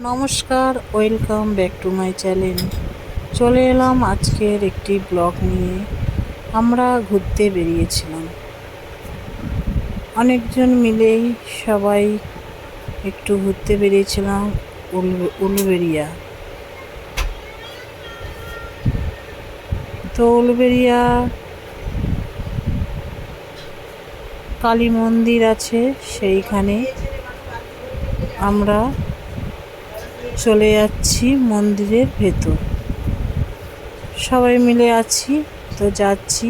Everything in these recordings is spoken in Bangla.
নমস্কার, welcome back to my channel. চলে এলাম আজকের একটি ব্লগ নিয়ে। আমরা ঘুরতে বেরিয়েছিলাম। অনেকজন মিলেই সবাই একটু ঘুরতে বেরিয়েছিলাম উল- উলুবেরিয়া। তো উলুবেরিয়া কালী মন্দির আছে সেইখানে আমরা চলে যাচ্ছি মন্দিরের ভেতর। সবাই মিলে আছি, তো যাচ্ছি।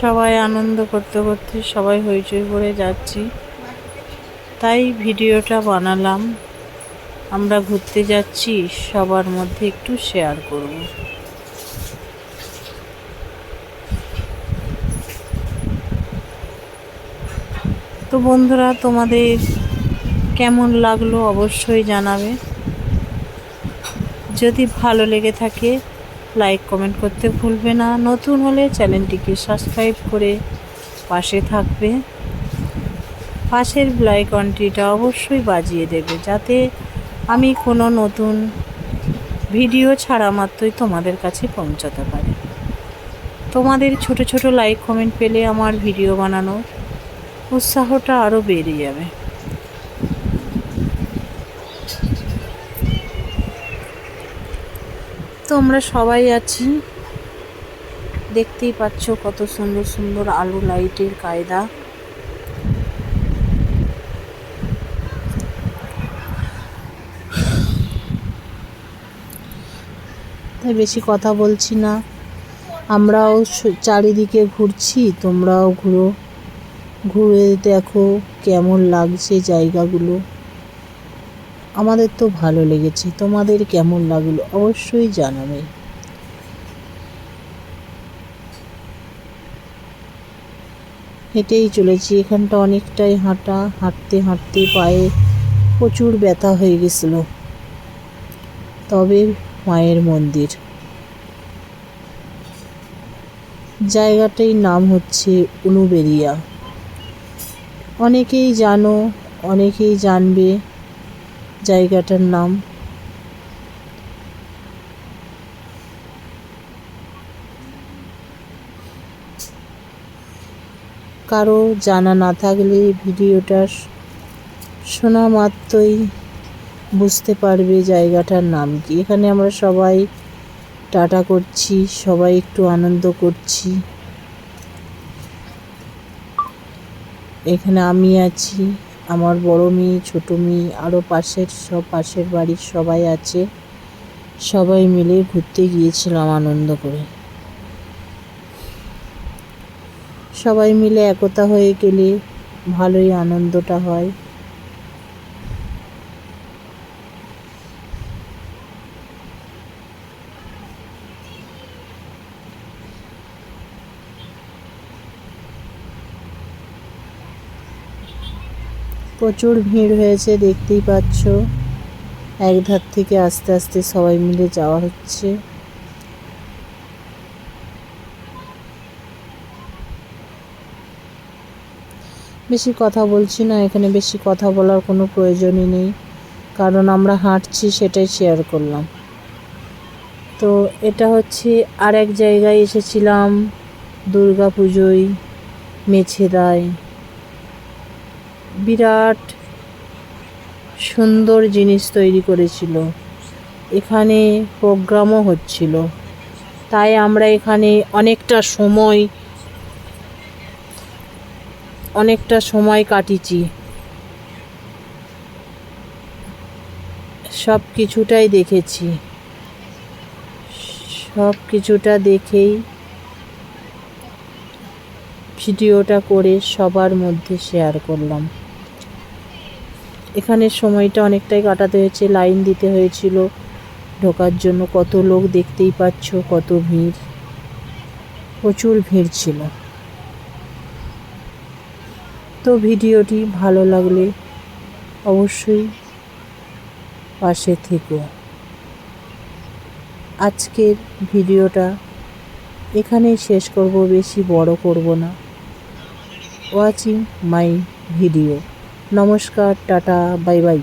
সবাই আনন্দ করতে করতে সবাই হইচই করে যাচ্ছি। তাই ভিডিওটা বানালাম। আমরা ঘুরতে যাচ্ছি, সবার মধ্যে একটু শেয়ার করব। তো বন্ধুরা, তোমাদের কেমন লাগল অবশ্যই জানাবে। যদি ভালো লেগে থাকে লাইক কমেন্ট করতে ভুলবে না। নতুন হলে চ্যানেলটিকে সাবস্ক্রাইব করে পাশে থাকবে। পাশের আইকনটিটা অবশ্যই বাজিয়ে দেবে, যাতে আমি কোনো নতুন ভিডিও ছাড়া মাত্রই তোমাদের কাছে পৌঁছাতে পারি। তোমাদের ছোট ছোট লাইক কমেন্ট পেলে আমার ভিডিও বানানোর উৎসাহটা আরও বেড়ে যাবে। তো আমরা সবাই আছি। দেখতেই পাচ্ছ কত সুন্দর সুন্দর আলো লাইটের কায়দা। তাই বেশি কথা বলছি না। আমরাও চারিদিকে ঘুরছি, তোমরাও ঘুরো। ঘুরে দেখো কেমন লাগছে জায়গাগুলো। আমাদের তো ভালো লেগেছে, তোমাদের কেমন লাগল অবশ্যই জানাবে। হেঁটেই চলেছি, এখানটা অনেকটাই হাঁটা, হাঁটতে হাঁটতে পায়ে প্রচুর ব্যথা হয়ে গেছিল। তবে মায়ের মন্দির। জায়গাটার নাম হচ্ছে উলুবেরিয়া। অনেকেই জানো, অনেকেই জানবে জায়গাটার নাম। কারও জানা না থাকলে ভিডিওটা শোনা মাত্রই বুঝতে পারবে জায়গাটার নাম কি। এখানে আমরা সবাই টাটা করছি, সবাই একটু আনন্দ করছি। এখানে আমি আছি, আমার বড় মেয়ে, ছোটো মেয়ে আরও পাশের, সব পাশের বাড়ির সবাই আছে। সবাই মিলে ঘুরতে গিয়েছিলাম আনন্দ করে। সবাই মিলে একতা হয়ে গেলে ভালোই আনন্দটা হয়। প্রচুর ভিড় হয়েছে, দেখতেই পাচ্ছ। এক ধার থেকে আস্তে আস্তে সবাই মিলে যাওয়া হচ্ছে। বেশি কথা বলছি না, এখানে বেশি কথা বলার কোনো প্রয়োজনই নেই। কারণ আমরা হাঁটছি, সেটাই শেয়ার করলাম। তো এটা হচ্ছে আর এক জায়গায় এসেছিলাম দুর্গা পুজোয় মেছেদায়। বিরাট সুন্দর জিনিস তৈরি করেছিল। এখানে প্রোগ্রামও হচ্ছিল। তাই আমরা এখানে অনেকটা সময় অনেকটা সময় কাটিয়েছি। সব কিছুটাই দেখেছি। সব কিছুটা দেখেই ভিডিওটা করে সবার মধ্যে শেয়ার করলাম। এখানে সময়টা অনেকটাই কাটাতে হয়েছে, লাইন দিতে হয়েছিল। ঢোকার জন্য কত লোক দেখতেই পাচ্ছ, কত ভিড়। প্রচুর ভিড় ছিল। তো ভিডিওটি ভালো লাগলে অবশ্যই পাশে থেকো। আজকের ভিডিওটা এখানেই শেষ করব, বেশি বড় করব না। ওয়াচিং মাই ভিডিও নমস্কার টাটা বাই বাই।